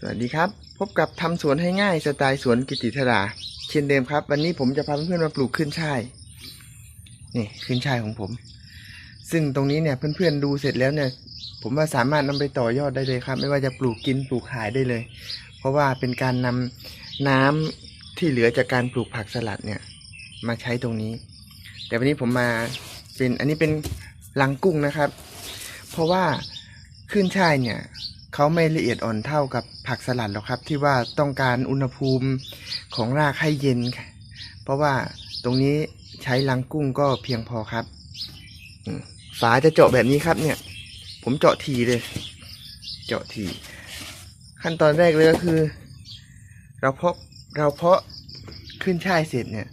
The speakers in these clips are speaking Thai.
สวัสดีครับ พบกับทำสวนให้ง่ายสไตล์สวนกิติธราเช่นเดิมครับ วันนี้ผมจะพาเพื่อนๆมาปลูกขึ้นช่ายนี่ขึ้นช่ายของผม ซึ่งตรงนี้เนี่ยเพื่อนๆดูเสร็จแล้วเนี่ย ผมว่าสามารถนำไปต่อยอดได้เลยครับ ไม่ว่าจะปลูกกินปลูกขายได้เลย เพราะว่าเป็นการนำน้ำที่เหลือจากการปลูกผักสลัดเนี่ยมาใช้ตรงนี้ แต่วันนี้ผมมาเป็นอันนี้เป็นลังกุ้งนะครับ เพราะว่าขึ้นช่ายเนี่ย เขาไม่ละเอียดอ่อนเท่ากับผักสลัดหรอกครับ ที่ว่าต้องการอุณหภูมิของรากให้เย็นค่ะ เพราะว่าตรงนี้ใช้ลังกุ้งก็เพียงพอครับฝาจะเจาะแบบนี้ครับเนี่ย ผมเจาะทีเลย เจาะทีขั้นตอนแรกเลยก็คือ เราเพาะเราเพาะขึ้นช่ายเสร็จเนี่ย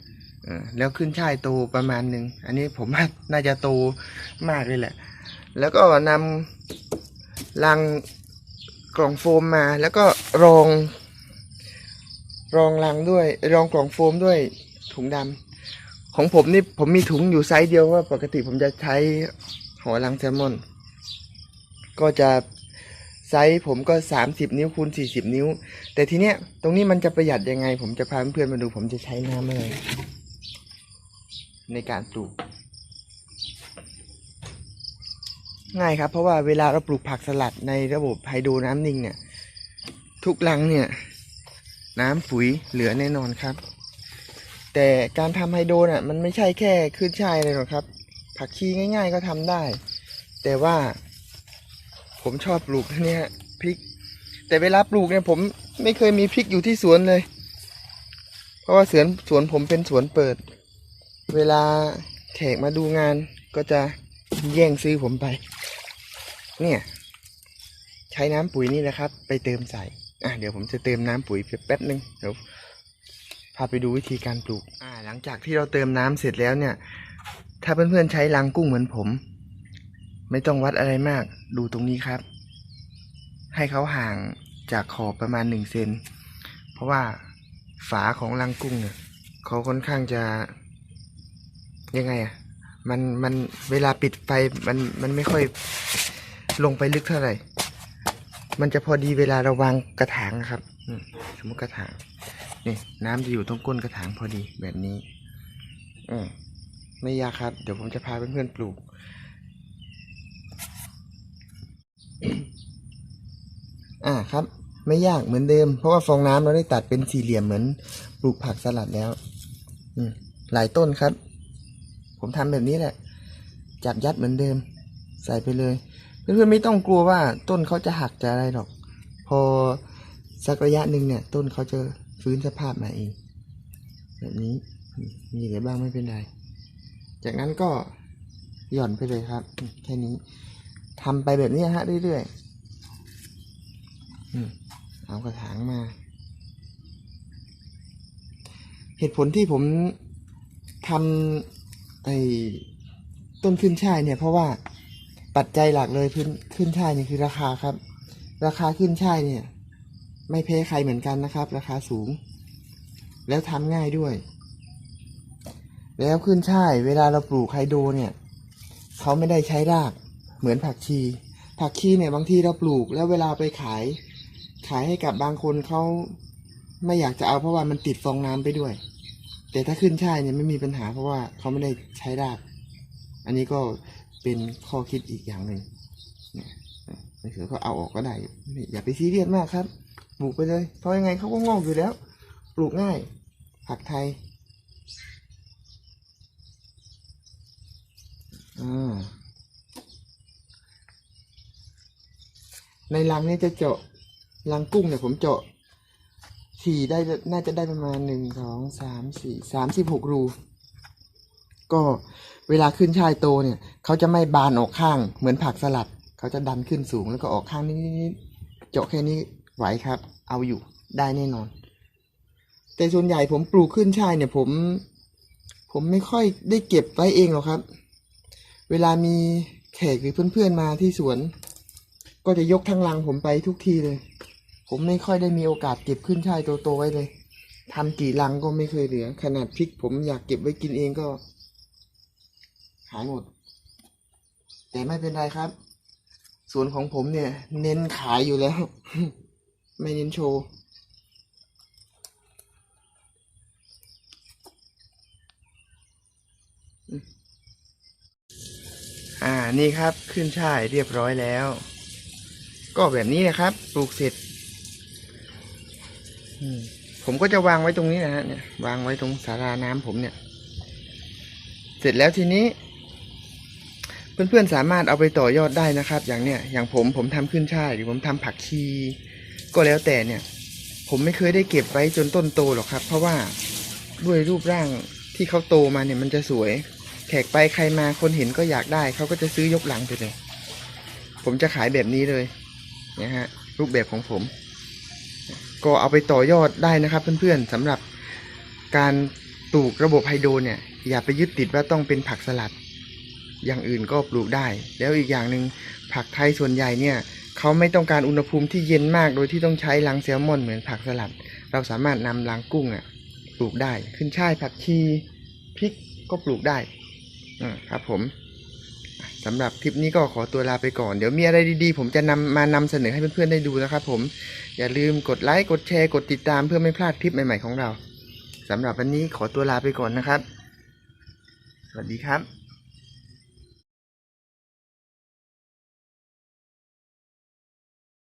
แล้วขึ้นช่ายโตประมาณหนึ่งอันนี้ผมว่าน่าจะโตมากเลยแหละ แล้วก็นำลัง กล่องโฟมมา แล้วก็รอง รองลังด้วย รองกล่องโฟมด้วยถุงดำของผมนี่ผมมีถุงอยู่ไซส์เดียวว่า ปกติผมจะใช้หัวลังแซลมอน ก็จะไซส์ผมก็ 30 นิ้วคูณ40 นิ้ว แต่ทีเนี้ยตรงนี้มันจะประหยัดยังไง ผมจะพาเพื่อนมาดู ผมจะใช้น้ำอะไรในการปลูก ง่ายครับ เพราะว่าเวลาเราปลูกผักสลัดในระบบไฮโดรน้ำนิ่งเนี่ย ทุกลังเนี่ย น้ำปุ๋ยเหลือแน่นอนครับ แต่การทำไฮโดรน่ะมันไม่ใช่แค่ขึ้นช่ายเลยหรอกครับ ผักชีง่าย ๆ ก็ทำได้ แต่ว่าผมชอบปลูกเนี่ยพริก แต่เวลาปลูกเนี่ยผมไม่เคยมีพริกอยู่ที่สวนเลย เพราะว่าสวนสวนผมเป็นสวนเปิด เวลาแขกมาดูงานก็จะแย่งซื้อผมไป เนี่ย ใช้น้ำปุ๋ยนี่นะครับ ไปเติมใส่อะเดี๋ยวผมจะเติมน้ำปุ๋ยแป๊บนึงเดี๋ยวพาไปดูวิธีการปลูกอ่า หลังจากที่เราเติมน้ำเสร็จแล้วเนี่ย ถ้าเพื่อนๆใช้ลังกุ้งเหมือนผม ไม่ต้องวัดอะไรมาก ดูตรงนี้ครับ ให้เขาห่างจากขอบประมาณหนึ่งเซนเพราะว่าฝาของลังกุ้งเนี่ยเขาค่อนข้างจะยังไงอะ มันมันเวลาปิดไฟมันมันไม่ค่อย ลงไปลึกเท่าไหร่ มันจะพอดีเวลาเราวางกระถางนะครับสมมติกระถางนี่น้ำจะอยู่ตรงก้นกระถางพอดีแบบนี้อืมไม่ยากครับ เดี๋ยวผมจะพาเพื่อนๆปลูก อ่าครับ ไม่ยากเหมือนเดิม เพราะว่าฟองน้ำเราได้ตัดเป็นสี่เหลี่ยมเหมือนปลูกผักสลัดแล้ว อืมหลายต้นครับ ผมทำแบบนี้แหละ จับยัดเหมือนเดิม ใส่ไปเลย เพื่อนๆไม่ต้องกลัวว่าต้นเขาจะหักจะอะไรหรอก พอสักระยะหนึ่งเนี่ย ต้นเขาจะฟื้นสภาพมาเอง แบบนี้มีเหลือบ้างไม่เป็นไร จากนั้นก็หย่อนไปเลยครับ แค่นี้ทำไปแบบนี้ฮะเรื่อยๆเอากระถางมา เหตุผลที่ผมทำไอ้ต้นขึ้นช่ายเนี่ย เพราะว่า ปัจจัยหลักเลยขึ้นขึ้นช่ายนี่คือราคาครับ ราคาขึ้นช่ายเนี่ย ไม่แพ้ใครเหมือนกันนะครับ ราคาสูง แล้วทำง่ายด้วย แล้วขึ้นช่าย เวลาเราปลูกไฮโดรเนี่ยเขาไม่ได้ใช้รากเหมือนผักชี ผักชีเนี่ยบางทีเราปลูก แล้วเวลาไปขาย ขายให้กับบางคนเขาไม่อยากจะเอาเพราะว่ามันติดฟองน้ำไปด้วย แต่ถ้าขึ้นช่ายเนี่ยไม่มีปัญหาเพราะว่าเขาไม่ได้ใช้ราก อันนี้ก็ เป็นข้อคิดอีกอย่างหนึ่งเนี่ยไม่เสือก็เอาออกก็ได้อย่าไปซีเรียสมากครับปลูกไปเลย เพราะยังไงเขาก็งอกอยู่แล้ว ปลูกง่าย ผักไทยอ่าในรังนี้จะเจาะรังกุ้งเนี่ยผมเจาะถี่ได้น่าจะได้ประมาณหนึ่งสองสามสี่สามสิบหกรู ก็เวลาขึ้นชายโตเนี่ย เขาจะไม่บานออกข้างเหมือนผักสลัด เขาจะดันขึ้นสูงแล้วก็ออกข้างนิดๆเจาะแค่นี้ไหวครับ เอาอยู่ได้แน่นอน แต่ส่วนใหญ่ผมปลูกขึ้นช่ายเนี่ย ผม ผมไม่ค่อยได้เก็บไว้เองหรอกครับ เวลามีแขกหรือเพื่อนๆมาที่สวน ก็จะยกทั้งลังผมไปทุกทีเลย ผมไม่ค่อยได้มีโอกาสเก็บขึ้นช่ายโตๆไว้เลยทำกี่ลังก็ไม่เคยเหลือ ขนาดพริกผมอยากเก็บไว้กินเองก็ หายหมด แต่ไม่เป็นไรครับ สวนของผมเนี่ย เน้นขายอยู่แล้ว ไม่เน้นโชว์อ่านี่ครับขึ้นช่ายเรียบร้อยแล้ว ก็แบบนี้นะครับ ปลูกเสร็จผมก็จะวางไว้ตรงนี้นะฮะเนี่ยวางไว้ตรงสาราน้ำผมเนี่ย เสร็จแล้วทีนี้ เพื่อนๆสามารถเอาไปต่อยอดได้นะครับ อย่างเนี้ยอย่างผมผมทำขึ้นช่ายหรือผมทำผักชีก็แล้วแต่เนี่ย ผมไม่เคยได้เก็บไว้จนต้นโตหรอกครับ เพราะว่าด้วยรูปร่างที่เขาโตมาเนี่ยมันจะสวย แขกไปใครมาคนเห็นก็อยากได้เขาก็จะซื้อยกหลังไปเลย ผมจะขายแบบนี้เลยนะฮะรูปแบบของผม ก็เอาไปต่อยอดได้นะครับ เพื่อนๆสำหรับการปลูกระบบไฮโดรเนี่ย อย่าไปยึดติดว่าต้องเป็นผักสลัด อย่างอื่นก็ปลูกได้ แล้วอีกอย่างหนึ่งผักไทยส่วนใหญ่เนี่ยเขาไม่ต้องการอุณหภูมิที่เย็นมากโดยที่ต้องใช้รังแซลมอนเหมือนผักสลัด เราสามารถนำรังกุ้งอะปลูกได้ ขึ้นช่ายผักชีพริกก็ปลูกได้ครับผมสำหรับคลิปนี้ก็ขอตัวลาไปก่อน เดี๋ยวมีอะไรดีๆ ผมจะนำมานำเสนอให้เพื่อนๆได้ดูนะครับผม อย่าลืมกดไลค์ กดแชร์ กดติดตามเพื่อไม่พลาดคลิปใหม่ๆของเราสำหรับวันนี้ขอตัวลาไปก่อนนะครับ สวัสดีครับ